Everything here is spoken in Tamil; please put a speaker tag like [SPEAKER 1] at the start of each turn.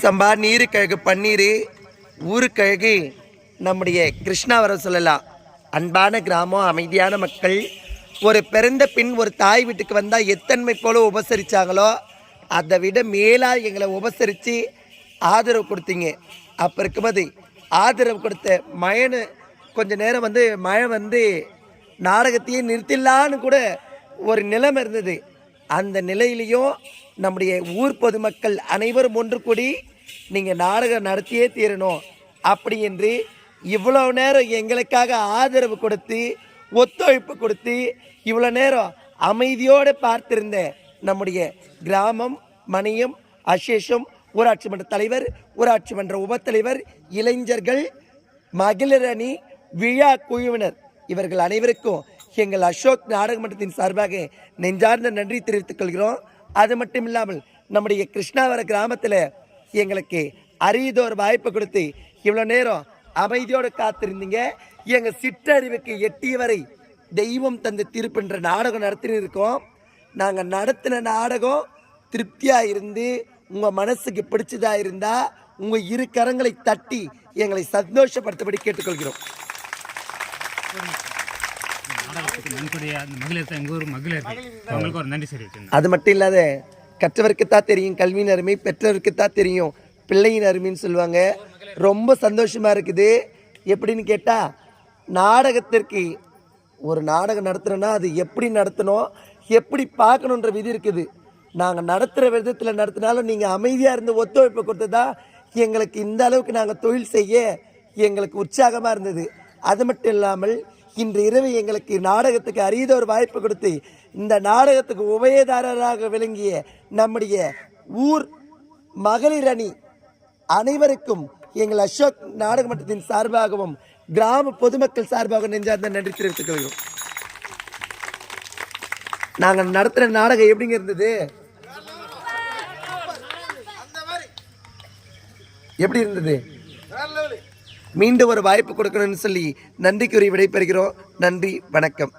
[SPEAKER 1] சம்பா நீருக்கழகு பன்னீர் ஊருக்கழகு நம்முடைய கிருஷ்ணாவரம் சொல்லலாம். அன்பான கிராமம் அமைதியான மக்கள் ஒரு பிறந்த பின் ஒரு தாய் வீட்டுக்கு வந்தால் எத்தன்மை போல உபசரித்தாங்களோ அதை விட மேலாக எங்களை உபசரித்து ஆதரவு கொடுத்தீங்க. அப்போ இருக்கும்போது ஆதரவு கொடுத்த மயனு கொஞ்ச நேரம் வந்து மழை வந்து நாடகத்தையே நிறுத்திடலான்னு கூட ஒரு நிலைமை இருந்தது. அந்த நிலையிலையும் நம்முடைய ஊர் பொதுமக்கள் அனைவரும் ஒன்று கூடி நீங்கள் நாடகம் நடத்தியே தீரணும். அப்படி என்று இவ்வளோ நேரம் எங்களுக்காக ஆதரவு கொடுத்து ஒத்துழைப்பு கொடுத்து இவ்வளோ நேரம் அமைதியோடு பார்த்திருந்த நம்முடைய கிராமம் மணியம் அசேஷம் ஊராட்சி மன்ற தலைவர் ஊராட்சி மன்ற உபத்தலைவர் இளைஞர்கள் மகளிரணி விழா குழுவினர் இவர்கள் அனைவருக்கும் எங்கள் அசோக் நாடக மன்றத்தின் சார்பாக நெஞ்சார்ந்த நன்றி தெரிவித்துக் கொள்கிறோம். அது மட்டும் இல்லாமல் நம்முடைய கிருஷ்ணாவர கிராமத்தில் எங்களுக்கு அரியதோர் வாய்ப்பு கொடுத்து இவ்வளோ நேரம் அமைதியோடு காத்திருந்தீங்க. எங்கள் சிற்றறிவுக்கு எட்டிய வரை தெய்வம் தந்த தீர்ப்புன்ற நாடகம் நடத்தின்னு இருக்கோம் நாங்கள் நடத்தின நாடகம் திருப்தியாக இருந்து உங்கள் மனசுக்கு பிடிச்சதாக இருந்தால் உங்கள் இரு கரங்களை தட்டி எங்களை சந்தோஷப்படுத்தபடி கேட்டுக்கொள்கிறோம்.
[SPEAKER 2] நாடகத்துக்கு நன்கொடைய அந்த மகளிர் தான் எங்கள் ஊர் மகளிர் அவங்களுக்கு ஒரு நன்றி தெரிவிச்சிருந்தேன்.
[SPEAKER 1] அது மட்டும் இல்லாத கற்றவருக்குத்தான் தெரியும் கல்வியின் அருமை பெற்றவருக்குத்தான் தெரியும் பிள்ளையின் அருமைன்னு சொல்லுவாங்க. ரொம்ப சந்தோஷமா இருக்குது. எப்படின்னு கேட்டால் நாடகத்திற்கு ஒரு நாடகம் நடத்துகிறோன்னா அது எப்படி நடத்தணும் எப்படி பார்க்கணுன்ற விதி இருக்குது. நாங்கள் நடத்துகிற விதத்தில் நடத்தினாலும் நீங்கள் அமைதியாக இருந்து ஒத்துழைப்பு கொடுத்ததா எங்களுக்கு இந்த அளவுக்கு நாங்கள் தொழில் செய்ய எங்களுக்கு உற்சாகமாக இருந்தது. அது மட்டும் இல்லாமல் இன்று இரவு எங்களுக்கு நாடகத்துக்கு அரியத ஒரு வாய்ப்பு கொடுத்து இந்த நாடகத்துக்கு உபயதாரராக விளங்கிய நம்முடைய ஊர் மகளிர் அணி அனைவருக்கும் எங்கள் அசோக் நாடக மன்றத்தின் சார்பாகவும் கிராம பொதுமக்கள் சார்பாக நெஞ்சார்ந்த நன்றி தெரிவித்துக் கொள்கிறோம். நாங்கள் நடத்துகிற நாடகம் எப்படிங்க இருந்தது? எப்படி இருந்தது? மீண்டும் ஒரு வாய்ப்பு கொடுக்கணும்னு சொல்லி நன்றிக்குறி விடைபெறுகிறோம். நன்றி வணக்கம்.